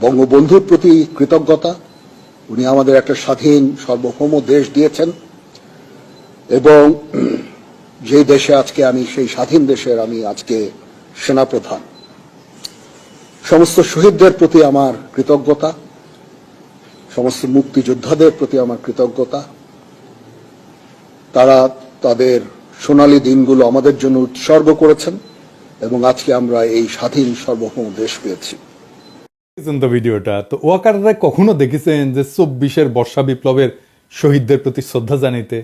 বঙ্গবন্ধুর প্রতি কৃতজ্ঞতা। উনি আমাদের একটা স্বাধীন, সার্বভৌম দেশ দিয়েছেন। এবং যে দেশে আজকে আমি, সেই স্বাধীন দেশের আমি আজকে সেনাপ্রধান। সমস্ত শহীদদের প্রতি আমার কৃতজ্ঞতা। সমস্ত মুক্তিযোদ্ধাদের প্রতি আমার কৃতজ্ঞতা। তারা তাদের সোনালী দিনগুলো আমাদের জন্য উৎসর্গ করেছেন। এবং আজকে আমরা এই স্বাধীন, সার্বভৌম দেশ পেয়েছি। ভিডিওটা তো ওয়াকাররা কখনো দেখেছেন যে চব্বিশের বর্ষা বিপ্লবের শহীদদের প্রতি শ্রদ্ধা জানিতে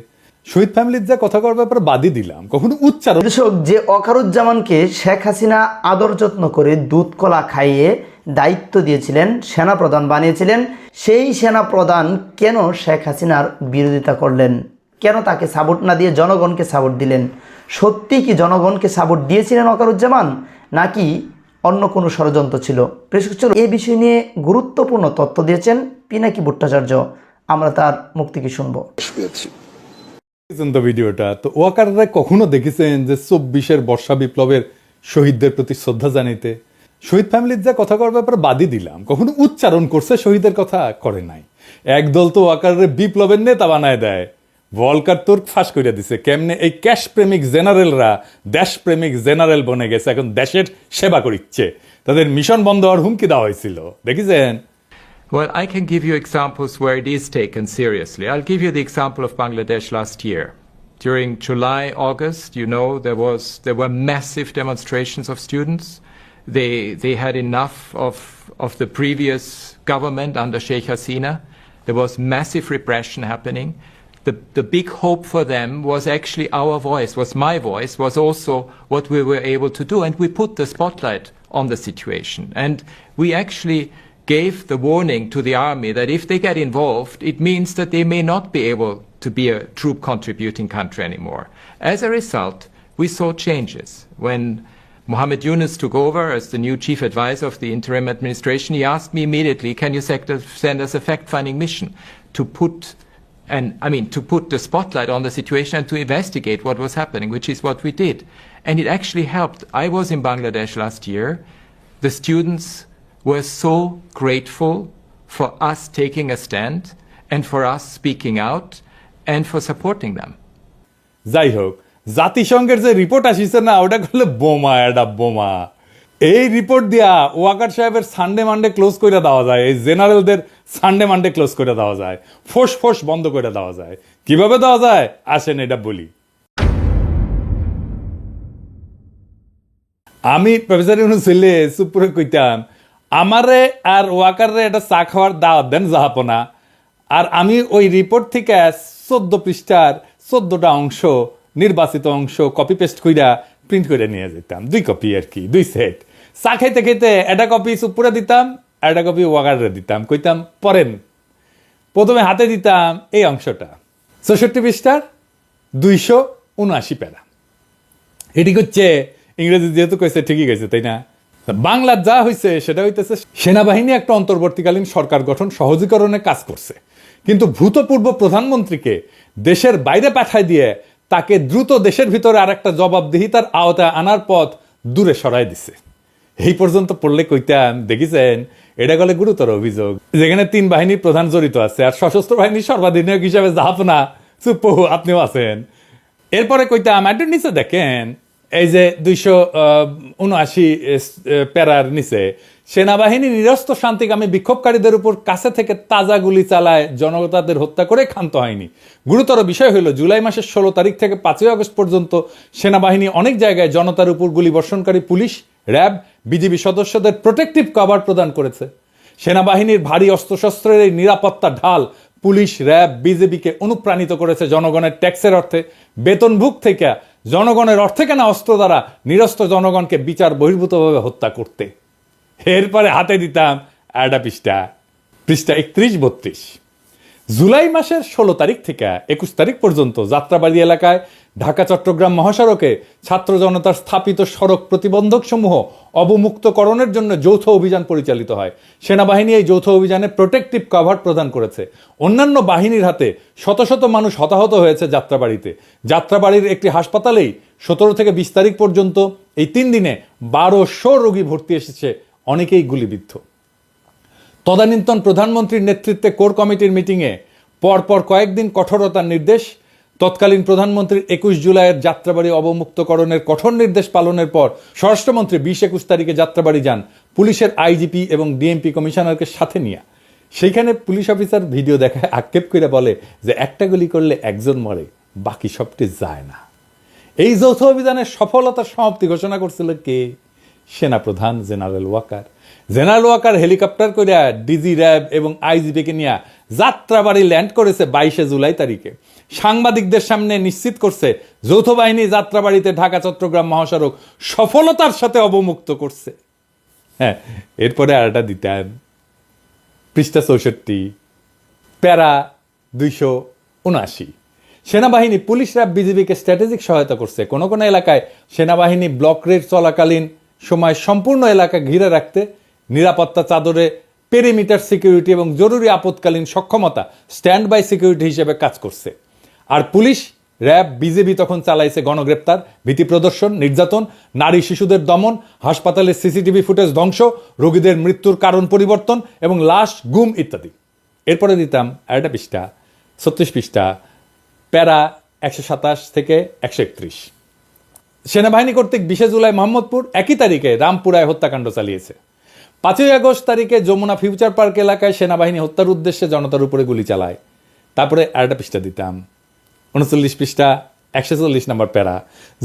শহীদ ফ্যামিলির যা কথা করার ব্যাপারে বাদই দিলাম, কখনো উচ্চারণ দর্শক, যে অকারুজ্জামানকে শেখ হাসিনা আদর যত্ন করে দুধ, কলা খাইয়ে দায়িত্ব দিয়েছিলেন, সেনাপ্রধান বানিয়েছিলেন, সেই সেনা প্রধান কেন শেখ হাসিনার বিরোধিতা করলেন? কেন তাকে সাপোর্ট না দিয়ে জনগণকে সাপোর্ট দিলেন? সত্যি কি জনগণকে সাপোর্ট দিয়েছিলেন অকারুজ্জামান নাকি অন্য কোনো ষড়যন্ত্র ছিল। প্রেস চলো এই বিষয় নিয়ে গুরুত্বপূর্ণ তথ্য দিয়েছেন পিনাকি ভট্টাচার্য। আমরা তার মুখ থেকে শুনব? ভিডিওটা? তো ওয়াকাররা কখনো দেখেছেন যে চব্বিশের বর্ষা বিপ্লবের শহীদদের প্রতি শ্রদ্ধা জানাইতে? শহীদ ফ্যামিলির যা কথা করার ব্যাপারে বাদই দিলাম। কখনো উচ্চারণ করছে শহীদের কথা? করে নাই। একদল তো ওয়াকারের বিপ্লবের নেতা বানায় দেয়। ভলকার তোর ফাঁস করে দিছে কেমনে এই ক্যাশ প্রেমিক জেনারেলরা দেশ প্রেমিক জেনারেল বনে গেছে এখন দেশের সেবা করিচ্ছে তাদের মিশন বন্ধ হওয়ার হুমকি দেওয়া হয়েছিল দেখেছেন Well, I can give you examples where it is taken seriously. I'll give you the example of Bangladesh last year. During July, August, you know, there was there were massive demonstrations of students. They they had enough of of the previous government under Sheikh Hasina. There was massive repression happening. The the big hope for them was actually our voice, was my voice, was also what we were able to do, and we put the spotlight on the situation. And we actually gave the warning to the army that if they get involved, it means that they may not be able to be a troop contributing country anymore. As a result, we saw changes. When Mohammed Yunus took over as the new chief advisor of the interim administration, he asked me immediately, can you send us a fact-finding mission to put and I mean to put the spotlight on the situation and to investigate what was happening, which is what we did. And it actually helped. I was in Bangladesh last year. The students were so grateful for us taking a stand and for us speaking out and for supporting them. যাই হোক জাতিসংঘের যে report আসিছে না ওটা করলে বোমা এটা বোমা এই রিপোর্ট দিয়া ওয়াকার সাহেবের সানডে মানডে ক্লোজ করে দেওয়া যায়। এই জেনারেলদের সানডে মানডে ক্লোজ করে দেওয়া যায়। ফোস ফোস বন্ধ করে দেওয়া যায়। কীভাবে দেওয়া যায়? আসেন এটা বলি। আমি প্রফেসর ইউনুস হইলে সুপুরে কইতাম, আমারে আর ওয়াকারে এটা চা খাওয়ার দাওয়াত দেন জাহাপনা। আর আমি ওই রিপোর্ট থেকে চোদ্দ পৃষ্ঠার চোদ্দটা অংশ, নির্বাচিত অংশ কপি পেস্ট কইরা প্রিন্ট করে নিয়ে যেতাম। দুই কপি আর কি, দুই সেট চা খাইতে খাইতে একটা কপি সুপুরে দিতাম আর একটা কপি ওয়াকারে দিতাম। কইতাম পড়েন প্রথমে হাতে দিতাম এই অংশটা। চৌষট্টি পৃষ্ঠার দুইশো উনআশি প্যারা। এটি হচ্ছে ইংরেজি যেহেতু কইছে, ঠিকই গেছে তাই না? বাংলা যা হয়েছে সেটা হইতেছে সেনাবাহিনী একটা অন্তর্বর্তীকালীন সরকার গঠন সহজীকরণে কাজ করছে। কিন্তু ভূতপূর্ব প্রধানমন্ত্রীকে দেশের বাইরে পাঠায় দিয়ে তাকে দ্রুত দেশের ভিতরে আর একটা জবাবদিহিতার আওতায় আনার পথ দূরে সরাই দিছে। এই পর্যন্ত পড়লে কইতাম দেখিছেন? এটা গেলে গুরুতর অভিযোগ। যেখানে তিন বাহিনীর প্রধান জড়িত আছে, আর সশস্ত্র বাহিনীর সর্বাধিনায়ক হিসাবে জাহাপনা চুপ্পু আপনিও আছেন। এরপরে কইতাম একটু নিচে দেখেন, এই যে দুইশো উনআশি প্যারার নিচে সেনাবাহিনী নিরস্ত শান্তিকামী বিক্ষোভকারীদের উপর কাছে থেকে তাজা গুলি চালায় জনতাদের হত্যা করে ক্ষান্ত হয়নি গুরুতর বিষয় হলো, জুলাই মাসের ষোলো তারিখ থেকে পাঁচই আগস্ট পর্যন্ত সেনাবাহিনী অনেক জায়গায় জনতার উপর গুলি বর্ষণকারী পুলিশ, র্যাব, বিজিবি সদস্যদের প্রোটেকটিভ কভার প্রদান করেছে। সেনাবাহিনীর ভারী অস্ত্রশস্ত্রের এই নিরাপত্তা ঢাল পুলিশ, র্যাব বিজেপিকে অনুপ্রাণিত করেছে জনগণের ট্যাক্সের অর্থে। বেতনভুক থেকে জনগণের অর্থে কেনা অস্ত্র দ্বারা নিরস্ত জনগণকে বিচার বহির্ভূতভাবে হত্যা করতে। এরপরে হাতে দিতাম একটা পৃষ্ঠা। পৃষ্ঠা একত্রিশ, বত্রিশ। জুলাই মাসের ষোলো তারিখ থেকে একুশ তারিখ পর্যন্ত যাত্রাবাড়ি এলাকায় ঢাকা, চট্টগ্রাম মহাসড়কে ছাত্র জনতার স্থাপিত সড়ক প্রতিবন্ধক সমূহ অবমুক্তকরণের জন্য যৌথ অভিযান পরিচালিত হয়। সেনাবাহিনী এই যৌথ অভিযানে প্রোটেকটিভ কভার প্রদান করেছে। অন্যান্য বাহিনীর হাতে শত শত মানুষ হতাহত হয়েছে যাত্রাবাড়িতে। যাত্রাবাড়ির একটি হাসপাতালেই সতেরো থেকে বিশ তারিখ পর্যন্ত এই তিন দিনে বারোশো রোগী ভর্তি এসেছে অনেকেই গুলিবিদ্ধ। তদানীন্তন প্রধানমন্ত্রীর নেতৃত্বে কোর কমিটির মিটিংয়ে পরপর কয়েকদিন কঠোরতার নির্দেশ, তৎকালীন প্রধানমন্ত্রীর একুশ জুলাইয়ের যাত্রাবাড়ি অবমুক্তকরণের কঠোর নির্দেশ পালনের পর স্বরাষ্ট্রমন্ত্রী বিশ একুশ তারিখে যাত্রাবাড়ি যান পুলিশের আইজিপি এবং ডিএমপি কমিশনারকে সাথে নিয়ে। সেইখানে পুলিশ অফিসার ভিডিও দেখায় আক্ষেপ করে বলে যে একটা গুলি করলে একজন মরে, বাকি সবটি যায় না। এই যৌথ অভিযানের সফলতার সমাপ্তি ঘোষণা করছিল কে? সেনাপ্রধান general Waker. General Waker helicopter করে ডিজি র্যাব এবং আইজিপিকে নিয়ে যাত্রাবাড়ি ল্যান্ড করেছে বাইশে জুলাই তারিখে। সাংবাদিকদের সামনে নিশ্চিত করছে যৌথ বাহিনী যাত্রাবাড়িতে ঢাকা, চট্টগ্রাম মহাসড়ক সফলতার সাথে অবমুক্ত করছে। হ্যাঁ এরপরে আর একটা দিতাম পৃষ্ঠা চৌষট্টি, প্যারা দুইশো উনআশি। সেনাবাহিনী পুলিশ র্যাব বিজিবিকে স্ট্র্যাটেজিক সহায়তা করছে। কোনো কোনো এলাকায় সেনাবাহিনী ব্লক রেড চলাকালীন সময় সম্পূর্ণ এলাকা ঘিরে রাখতে নিরাপত্তা চাদরে পেরিমিটার সিকিউরিটি এবং জরুরি আপৎকালীন সক্ষমতা স্ট্যান্ড বাই সিকিউরিটি হিসেবে কাজ করছে। আর পুলিশ, র্যাব বিজেপি তখন চালাইছে গণগ্রেপ্তার, ভীতি প্রদর্শন, নির্যাতন, নারী শিশুদের দমন হাসপাতালের সিসিটিভি ফুটেজ ধ্বংস, রোগীদের মৃত্যুর কারণ পরিবর্তন এবং লাশ, গুম ইত্যাদি। এরপরে দিতাম আরেকটা পৃষ্ঠা, ছত্রিশ পৃষ্ঠা, প্যারা একশো সাতাশ থেকে একশো একত্রিশ। সেনাবাহিনী কর্তৃক বিশে জুলাই মোহাম্মদপুর একই তারিখে রামপুরায় হত্যাকাণ্ড চালিয়েছে। পাঁচই আগস্ট তারিখে যমুনা ফিউচার পার্ক এলাকায় সেনাবাহিনী হত্যার উদ্দেশ্যে জনতার উপরে গুলি চালায়। তারপরে আরেকটা পৃষ্ঠা দিতাম। উনচল্লিশ পৃষ্ঠা, একশো চল্লিশ নম্বর প্যারা।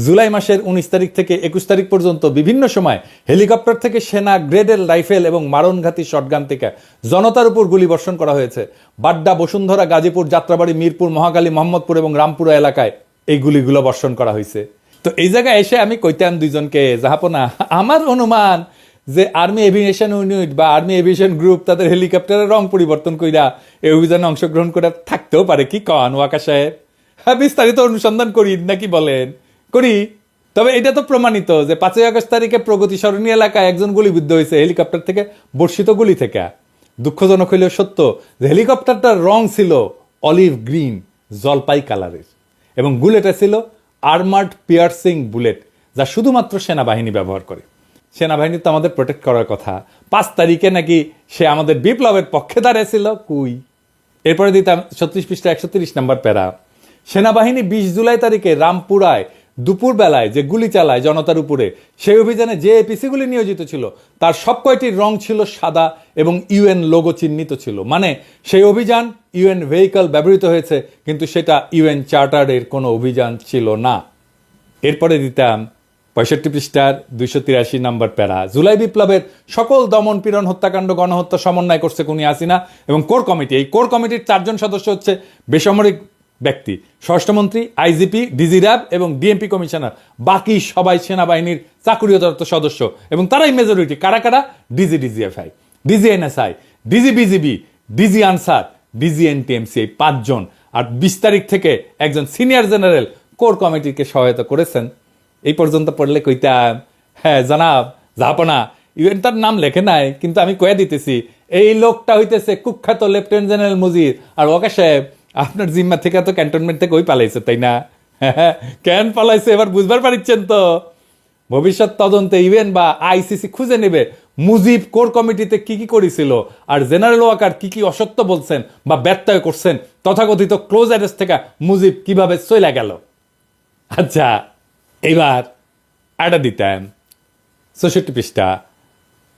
জুলাই মাসের উনিশ তারিখ থেকে একুশ তারিখ পর্যন্ত বিভিন্ন সময় হেলিকপ্টার থেকে সেনা গ্রেডের রাইফেল এবং মারণঘাতী শটগান থেকে জনতার উপর গুলি বর্ষণ করা হয়েছে। বাড্ডা, বসুন্ধরা, গাজীপুর, যাত্রাবাড়ি, মিরপুর মহাকালী মোহাম্মদপুর এবং রামপুরা এলাকায় এই গুলিগুলো বর্ষণ করা হয়েছে। তো এই জায়গায় এসে আমি কইতাম দুইজনকে যাহাপনা আমার অনুমান যে আর্মি এভিয়েশন ইউনিট বা আর্মি এভিয়েশন গ্রুপ তাদের হেলিকপ্টারের রং পরিবর্তন কইরা এই অভিযানে অংশগ্রহণ করে থাকতেও পারে। কি কন ওয়াকা সাহেব হ্যাঁ বিস্তারিত অনুসন্ধান করি, নাকি বলেন? করি। তবে এটা তো প্রমাণিত যে পাঁচই আগস্ট তারিখে প্রগতি সরণী এলাকায় একজন গুলিবিদ্ধ হয়েছে হেলিকপ্টার থেকে বর্ষিত গুলি থেকে। দুঃখজনক হইলেও সত্য যে হেলিকপ্টারটার রং ছিল অলিভ গ্রিন, জলপাই কালারের এবং বুলেটে ছিল আর্মার্ড পিয়ার্সিং বুলেট, যা শুধুমাত্র সেনাবাহিনী ব্যবহার করে। সেনাবাহিনী তো আমাদের প্রোটেক্ট করার কথা। পাঁচ তারিখে নাকি সে আমাদের বিপ্লবের পক্ষে দাঁড়িয়েছিল। কুই। এরপরে দিতাম ছত্রিশ পৃষ্ঠা একশো তিরিশ নম্বর প্যারা। সেনাবাহিনী বিশ জুলাই তারিখে রামপুরায় দুপুর বেলায় যে গুলি চালায় জনতার উপরে, সেই অভিযানে যে এপিসিগুলি নিয়োজিত ছিল, তার সব কয়টির রং ছিল সাদা এবং ইউএন লোগো চিহ্নিত ছিল। মানে সেই অভিযান ইউএন ভেহিকল ব্যবহৃত হয়েছে, কিন্তু সেটা ইউএন চার্টারের কোনো অভিযান ছিল না। এরপরে দিতাম পঁয়ষট্টি পৃষ্ঠার দুইশো তিরাশি নম্বর প্যারা। জুলাই বিপ্লবের সকল দমন পীড়ন, হত্যাকাণ্ড, গণহত্যা সমন্বয় করছে কুনি আসিনা এবং কোর কমিটি। এই কোর কমিটির চারজন সদস্য হচ্ছে বেসামরিক ব্যক্তি। স্বরাষ্ট্রমন্ত্রী, আইজিপি, ডিজি র্যাব এবং ডিএমপি কমিশনার, বাকি সবাই সেনাবাহিনীর চাকুরিয়ত সদস্য এবং তারাই মেজরিটি কারা কারা? DG, DGFI, DG NSI, DG BGB, DG Ansar, DG NTMC, এই পাঁচজন। আর বিশ তারিখ থেকে একজন সিনিয়র জেনারেল কোর কমিটিকে সহায়তা করেছেন। এই পর্যন্ত পড়লে কইতাম হ্যাঁ জানাব, জাহাপনা, ইভেন তার নাম লেখে নাই, কিন্তু আমি কয়ে দিতেছি, এই লোকটা হইতেছে কুখ্যাত লেফটেন্যান্ট জেনারেল মুজির আর ওকে সাহেব আপনার জিম্মা থেকে তো ক্যান্টনমেন্ট থেকে ওই পালাইছে, তাই না? কেন পালাইছে? এবার বুঝবার পারিচ্ছেন তো। ভবিষ্যৎ তদন্তে ইভেন বা আইসিসি খুঁজে নেবে মুজিব কোর কমিটিতে কি কি করেছিল আর জেনারেল ওয়াকার কি কি অসত্য বলছেন বা ব্যত্যয় করছেন, তথাকথিত ক্লোজ অ্যারেস্ট থেকে মুজিব কীভাবে চলে গেল? আচ্ছা এবার আডা দিতাম চৌষট্টি পৃষ্ঠা,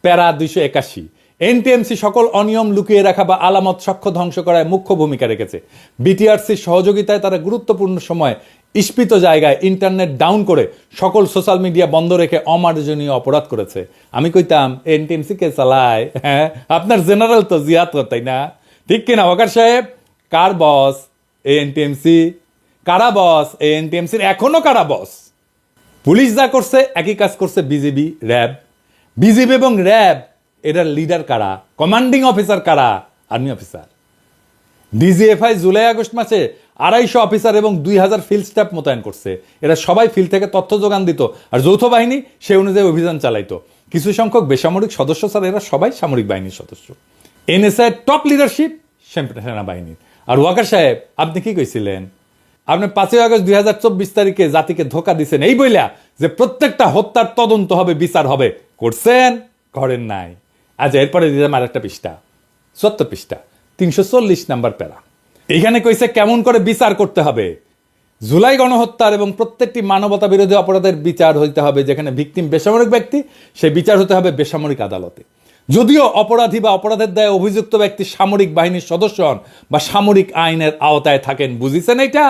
প্যারা দুইশো একাশি। এনটিএমসি সকল অনিয়ম লুকিয়ে রাখা বা আলামত সাক্ষ্য ধ্বংস করায় মুখ্য ভূমিকা রেখেছে। বিটিআরসির সহযোগিতায় তারা গুরুত্বপূর্ণ সময় ইস্পিত জায়গায় ইন্টারনেট ডাউন করে সকল সোশ্যাল মিডিয়া বন্ধ রেখে অমার্জনীয় অপরাধ করেছে। আমি কইতাম, এনটিএমসি কে চালায়? হ্যাঁ আপনার জেনারেল তো জিয়াত তাই না? ঠিক কিনা ওয়াকার সাহেব? কার বস? এনটিএমসি। কারা বস? এনটিএমসির এখনও কারা বস? পুলিশ যা করছে, একই কাজ করছে বিজেপি র্যাব। বিজেপি এবং র্যাব এটার লিডার কারা? কমান্ডিং অফিসার কারা? Army officer DGFI July August মাসে আড়াইশো অফিসার এবং দুই হাজার ফিল্ড স্টাফ মোতায়েন করছে। এরা সবাই ফিল্ড থেকে তথ্য যোগান দিত। আর যৌথ বাহিনী সেই অনুযায়ী অভিযান চালাইতো। কিছু সংখ্যক বেসামরিক সদস্য স্যার এরা সবাই সামরিক বাহিনীর সদস্য। এনএসআই টপ লিডারশিপ সেনাবাহিনীর। আর ওয়াকার সাহেব, আপনি কি কইছিলেন? আপনি পাঁচই আগস্ট দুই হাজার চব্বিশ তারিখে জাতিকে ধোকা দিচ্ছেন এই বইলা যে প্রত্যেকটা হত্যার তদন্ত হবে, বিচার হবে, করছেন, করেন নাই। আচ্ছা এরপরে দিলাম আর একটা পৃষ্ঠা চুয়াত্তর পৃষ্ঠা, তিনশো চল্লিশ নাম্বার প্যারা। এখানে কইছে কেমন করে বিচার করতে হবে? জুলাই গণহত্যার এবং প্রত্যেকটি মানবতা বিরোধী অপরাধের বিচার হইতে হবে যেখানে ভিকটিম বেসামরিক ব্যক্তি, সেই বিচার হতে হবে বেসামরিক আদালতে। যদিও অপরাধী বা অপরাধের দায়ে অভিযুক্ত ব্যক্তি সামরিক বাহিনীর সদস্য হন বা সামরিক আইনের আওতায় থাকেন, বুঝিছেন এটা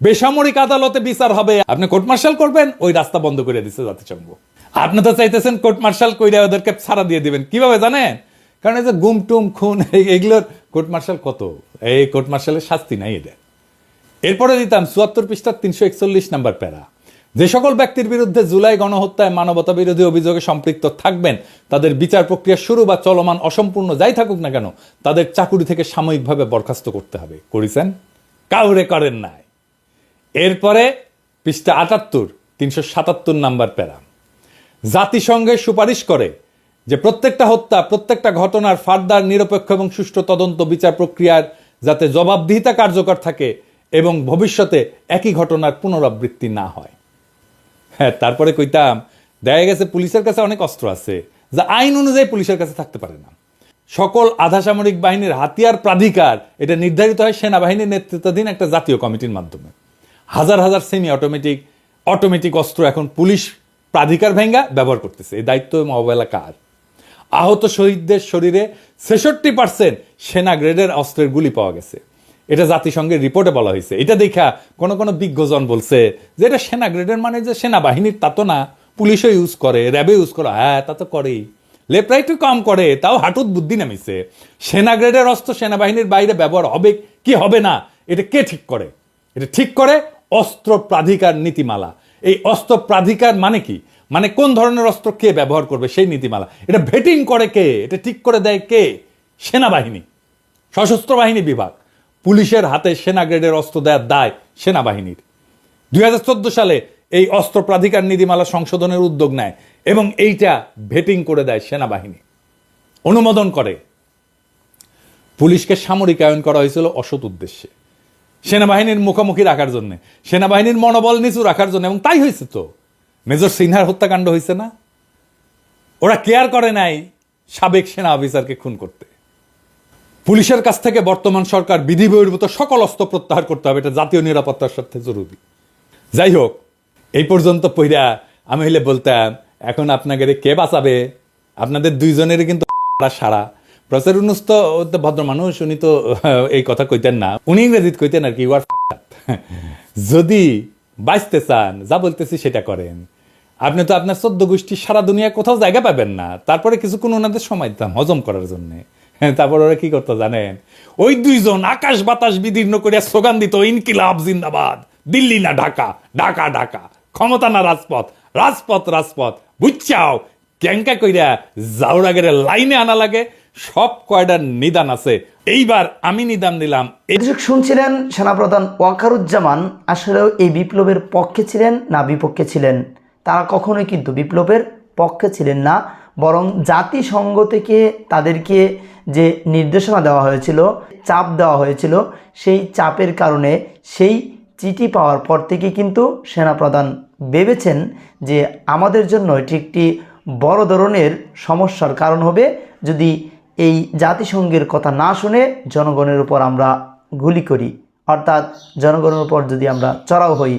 বেসামরিক আদালতে বিচার হবে। আপনি কোর্ট মার্শাল করবেন, ওই রাস্তা বন্ধ করে দিচ্ছে জাতিসংঘ। আপনি তো চাইতেছেন কোর্ট মার্শাল কইরা ওদেরকে ছাড়া দিয়ে দিবেন। কীভাবে জানেন? কারণ এই যে গুম টুম, খুন এগুলোর কোর্ট মার্শাল কত? এই কোর্ট মার্শালের শাস্তি নাই এদের। এরপরে দিতাম চুয়াত্তর পৃষ্ঠার তিনশো একচল্লিশ নাম্বার প্যারা। যে সকল ব্যক্তির বিরুদ্ধে জুলাই গণহত্যায় মানবতা বিরোধী অভিযোগে সম্পৃক্ত থাকবেন, তাদের বিচার প্রক্রিয়া শুরু বা চলমান অসম্পূর্ণ যাই থাকুক না কেন, তাদের চাকুরি থেকে সাময়িকভাবে বরখাস্ত করতে হবে। করেছেন? কাউরে করেন নাই। এরপরে পৃষ্ঠা আটাত্তর, তিনশো সাতাত্তর নাম্বার প্যারা। জাতিসংঘের সুপারিশ করে যে প্রত্যেকটা হত্যা, প্রত্যেকটা ঘটনার ফার্দার নিরপেক্ষ এবং সুষ্ঠু তদন্ত বিচার প্রক্রিয়ার যাতে জবাবদিহিতা কার্যকর থাকে এবং ভবিষ্যতে একই ঘটনার পুনরাবৃত্তি না হয়। হ্যাঁ তারপরে কইতাম, দেখা গেছে পুলিশের কাছে অনেক অস্ত্র আছে, যা আইন অনুযায়ী পুলিশের কাছে থাকতে পারে না। সকল আধা সামরিক বাহিনীর হাতিয়ার প্রাধিকার, এটা নির্ধারিত হয় সেনাবাহিনীর নেতৃত্বাধীন একটা জাতীয় কমিটির মাধ্যমে। হাজার হাজার সেমি অটোমেটিক অটোমেটিক অস্ত্র এখন পুলিশ প্রাধিকার ভেঙ্গা ব্যবহার করতেছে। এই দায়িত্ব মোবাইলা কার? আহত শহীদদের শরীরে ছেষট্টি পার্সেন্ট সেনা গ্রেডের অস্ত্রের গুলি পাওয়া গেছে। এটা জাতিসংঘের রিপোর্টে বলা হয়েছে। এটা দেখা কোনো কোনো বিজ্ঞজন বলছে যে এটা সেনা গ্রেডের মানে যে সেনাবাহিনীর তা তো না। পুলিশও ইউজ করে র্যাবে ইউজ করে। হ্যাঁ তা তো করেই। লেফট রাইটও কম করে, তাও হাঁটুত বুদ্ধি নামিছে। সেনা গ্রেডের অস্ত্র সেনাবাহিনীর বাইরে ব্যবহার হবে কি হবে না? এটা কে ঠিক করে? এটা ঠিক করে অস্ত্র প্রাধিকার নীতিমালা। এই অস্ত্র প্রাধিকার মানে কি? মানে কোন ধরনের অস্ত্র কে ব্যবহার করবে? সেই নীতিমালা। এটা ভেটিং করে কে? এটা ঠিক করে দেয় কে? সেনাবাহিনী। সশস্ত্র বাহিনী বিভাগ। পুলিশের হাতে সেনা গ্রেডের অস্ত্র দেওয়ার দায় সেনাবাহিনীর। দুই হাজার চোদ্দ সালে এই অস্ত্র প্রাধিকার নীতিমালা সংশোধনের উদ্যোগ নেয় এবং এইটা ভেটিং করে দেয় সেনাবাহিনী। অনুমোদন করে। পুলিশকে সামরিকায়ন করা হয়েছিল অসৎ উদ্দেশ্যে। সেনাবাহিনীর মুখোমুখি রাখার জন্য। সেনাবাহিনীর মনোবল নিচু রাখার জন্য, এবং তাই হয়েছে তো। মেজর সিনহার হত্যাকাণ্ড হয়েছে না? ওরা কেয়ার করে নাই সাবেক সেনা অফিসারকে খুন করতে। পুলিশের কাছ থেকে বর্তমান সরকার বিধি বহির্ভূত সকল অস্ত্র প্রত্যাহার করতে হবে, এটা জাতীয় নিরাপত্তার স্বার্থে জরুরি। যাই হোক, এই পর্যন্ত পইরা আমি হইলে বলতাম, এখন আপনাকে কে বাঁচাবে? আপনাদের দুইজনেরই কিন্তু সারা। প্রচার উন্নুস তো ভদ্র মানুষ, উনি তো এই কথা কইতেন না। উনি ইংরেজিত কইতেন আর কি ওয়ার যদি বাঁচতে চান, যা বলতেছি সেটা করেন। আপনি তো আপনার চোদ্দ গোষ্ঠী সারা দুনিয়া কোথাও জায়গা পাবেন না। তারপরে কিছুক্ষণ ওনাদের সময় দিতাম হজম করার জন্য। তারপর ওরা কি করতো জানেন? ওই দুইজন আকাশ বাতাস বিদীর্ণ করিয়া স্লোগান দিত, ইনকিলাব জিন্দাবাদ, দিল্লি না ঢাকা ঢাকা ঢাকা, ক্ষমতা না রাজপথ রাজপথ রাজপথ, বুঝছাও? ক্যাঙ্কা কইরা জাউরাগের লাইনে আনা লাগে। সব কয়টার নিদান আছে। এইবার আমি নিদান দিলাম। দর্শক, শুনছিলেন সেনাপ্রধান ওয়াকারুজ্জামান, আসলেও এই বিপ্লবের পক্ষে ছিলেন না বিপক্ষে ছিলেন? তারা কখনোই কিন্তু বিপ্লবের পক্ষে ছিলেন না, বরং জাতিসংঘ থেকে তাদেরকে যে নির্দেশনা দেওয়া হয়েছিল, চাপ দেওয়া হয়েছিল, সেই চাপের কারণে সেই চিঠি পাওয়ার পর থেকে কিন্তু সেনাপ্রধান ভেবেছেন যে আমাদের জন্য এটি একটি বড় ধরনের সমস্যার কারণ হবে। যদি এই জাতিসংঘের কথা না শুনে জনগণের উপর আমরা গুলি করি। অর্থাৎ জনগণের উপর যদি আমরা চড়াও হই,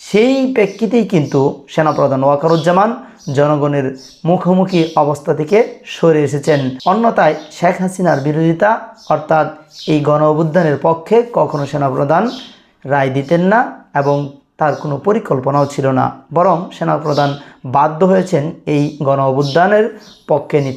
সেই প্রেক্ষিতেই কিন্তু সেনাপ্রধান ওয়াকারুজ্জামান জনগণের মুখোমুখি অবস্থা থেকে সরে এসেছেন। অন্যথায় শেখ হাসিনার বিরোধিতা, অর্থাৎ এই গণ অভ্যুত্থানের পক্ষে কখনো সেনাপ্রধান রায় দিতেন না এবং তার কোনো পরিকল্পনাও ছিল না। বরং সেনাপ্রধান বাধ্য হয়েছেন এই গণ অভ্যুত্থানের পক্ষে নিতে।